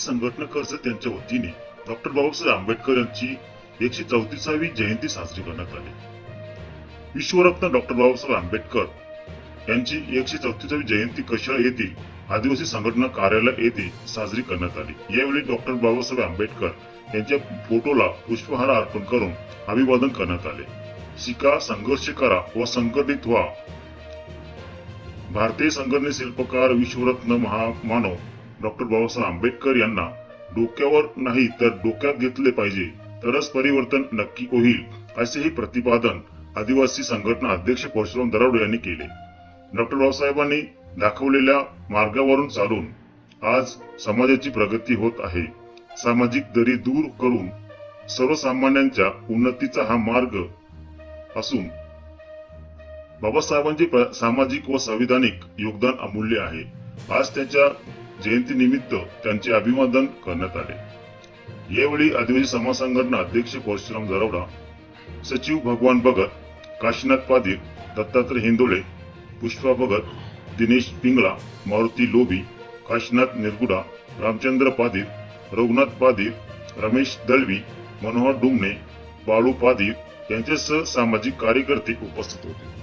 संघटना कर्जत यांच्या वतीने डॉक्टर बाबासाहेब आंबेडकर यांची एकशे चौतीसावी जयंती साजरी करण्यात आली. विश्वरत्न डॉक्टर बाबासाहेब आंबेडकर यांची एकशे चौतीसावी जयंती कशा येथील आदिवासी संघटना कार्यालय येथे साजरी करण्यात आली. यावेळी डॉक्टर बाबासाहेब आंबेडकर यांच्या फोटोला पुष्पहार अर्पण करून अभिवादन करण्यात आले. शिका संघर्ष करा व संघटित व्हा. भारतीय संघटने शिल्पकार विश्वरत्न महामानव डॉक्टर बाबासाहेब आंबेडकर यांना डोक्यावर नाही तर डोक्यात घेतले पाहिजे. तरच परिवर्तन नक्की होईल असेही प्रतिपादन आदिवासी संघटना अध्यक्ष परशुराम दरावडे यांनी केले. डॉक्टर बाबासाहेबांनी दाखवलेल्या मार्गावरून चालून आज समाजाची प्रगती होत आहे. सामाजिक दरी दूर करून सर्वसामान्यांच्या उन्नतीचा हा मार्ग असून बाबासाहेबांचे सामाजिक व संविधानिक योगदान अमूल्य आहे. आज त्यांच्या जयंतीनिमित्त त्यांचे अभिवादन करण्यात आले. यावेळी आदिवासी समाज संघटना अध्यक्ष परशुराम दरवडा सचिव भगवान भगत काशीनाथ पाटील दत्तात्रय हिंदोळे पुष्पा भगत दिनेश पिंगळा मारुती लोभी काशीनाथ निरगुडा रामचंद्र पाटील रघुनाथ पाटील रमेश दळवी मनोहर डुमणे बाळू पाटील यांच्यासह सामाजिक कार्यकर्ते उपस्थित होते.